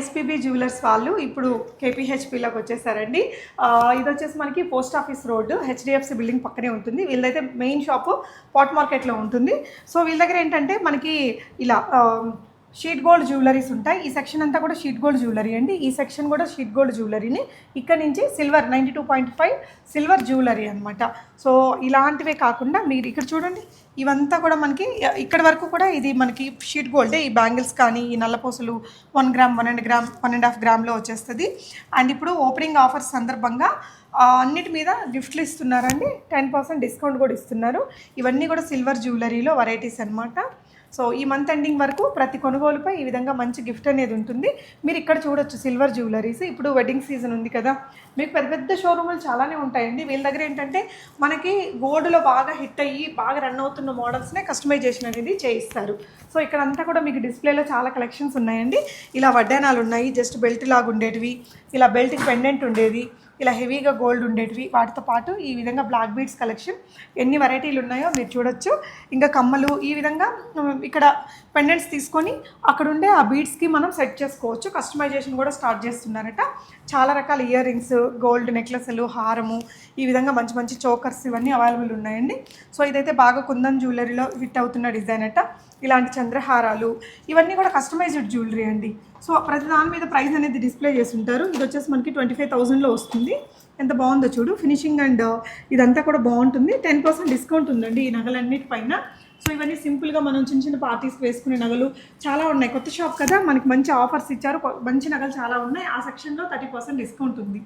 SPB jewellers వాళ్ళు ఇప్పుడు కేపీహెచ్పిలోకి వచ్చేసారండి. ఇది వచ్చేసి మనకి post office road HDFC building పక్కనే ఉంటుంది. వీళ్ళదైతే మెయిన్ షాపు పాట్ మార్కెట్లో ఉంటుంది. సో వీళ్ళ దగ్గర ఏంటంటే మనకి ఇలా షీట్ గోల్డ్ జ్యువెలరీస్ ఉంటాయి. ఈ సెక్షన్ అంతా కూడా షీట్ గోల్డ్ జ్యువెలరీ అండి. ఈ సెక్షన్ కూడా షీట్ గోల్డ్ జ్యువెలరీని ఇక్కడ నుంచి silver ninety two point five silver jewellery అనమాట సో ఇలాంటివే కాకుండా మీరు ఇక్కడ చూడండి. ఇవంతా కూడా మనకి ఇక్కడ వరకు కూడా ఇది మనకి షీట్ గోల్డే. ఈ బ్యాంగిల్స్ కానీ ఈ నల్లపూసలు one gram one and gram one and half గ్రామ్లో వచ్చేస్తుంది. అండ్ ఇప్పుడు ఓపెనింగ్ ఆఫర్స్ సందర్భంగా అన్నిటి మీద గిఫ్ట్లు ఇస్తున్నారండి. టెన్ పర్సెంట్ డిస్కౌంట్ కూడా ఇస్తున్నారు. ఇవన్నీ కూడా సిల్వర్ జ్యువెలరీలో వెరైటీస్ అనమాట సో ఈ మంత్ ఎండింగ్ వరకు ప్రతి కొనుగోలుపై ఈ విధంగా మంచి గిఫ్ట్ అనేది ఉంటుంది. మీరు ఇక్కడ చూడొచ్చు సిల్వర్ జ్యువెలరీస్. ఇప్పుడు వెడ్డింగ్ సీజన్ ఉంది కదా. మీకు పెద్ద పెద్ద షోరూములు చాలానే ఉంటాయండి. వీళ్ళ దగ్గర ఏంటంటే మనకి గోల్డ్లో బాగా హిట్ అయ్యి బాగా రన్ అవుతున్న మోడల్స్నే కస్టమైజేషన్ అనేది చేయిస్తారు. సో ఇక్కడ అంతా కూడా మీకు డిస్ప్లేలో చాలా కలెక్షన్స్ ఉన్నాయండి. ఇలా వడ్డానాలు ఉన్నాయి జస్ట్ బెల్ట్ లాగా ఉండేటివి ఇలా బెల్ట్కి పెండెంట్ ఉండేది. ఇలా హెవీగా గోల్డ్ ఉండేటివి. వాటితో పాటు ఈ విధంగా బ్లాక్ బీడ్స్ కలెక్షన్ ఎన్ని వెరైటీలు ఉన్నాయో మీరు చూడొచ్చు. ఇంకా కమ్మలు ఈ విధంగా ఇక్కడ పెండెంట్స్ తీసుకొని అక్కడ ఉండే ఆ బీడ్స్కి మనం సెట్ చేసుకోవచ్చు. కస్టమైజేషన్ కూడా స్టార్ట్ చేస్తున్నారట. చాలా రకాల ఇయర్ రింగ్స్ గోల్డ్ నెక్లెస్లు హారము ఈ విధంగా మంచి మంచి చోకర్స్ ఇవన్నీ అవైలబుల్ ఉన్నాయండి. సో ఇదైతే బాగా కుందన్ జ్యువెలరీలో ఫిట్ అవుతున్న డిజైన్ అట. ఇలాంటి చంద్రహారాలు ఇవన్నీ కూడా కస్టమైజ్డ్ జ్యువెలరీ అండి. సో ప్రతి దాని మీద ప్రైస్ అనేది డిస్ప్లే చేసి ఉంటారు ఇది వచ్చేసి మనకి ట్వంటీ ఫైవ్ థౌజండ్లో వస్తుంది. ఎంత బాగుందో చూడు. ఫినిషింగ్ అండ్ ఇదంతా కూడా బాగుంటుంది. టెన్ పర్సెంట్ డిస్కౌంట్ ఉందండి ఈ నగలన్నిటిపైన. సో ఇవన్నీ సింపుల్గా మనం చిన్న చిన్న పార్టీస్ వేసుకునే నగలు చాలా ఉన్నాయి. కొత్త షాప్ కదా మనకి మంచి ఆఫర్స్ ఇచ్చారు. కొ- మంచి నగలు చాలా ఉన్నాయి. ఆ సెక్షన్లో థర్టీ పర్సెంట్ డిస్కౌంట్ ఉంది.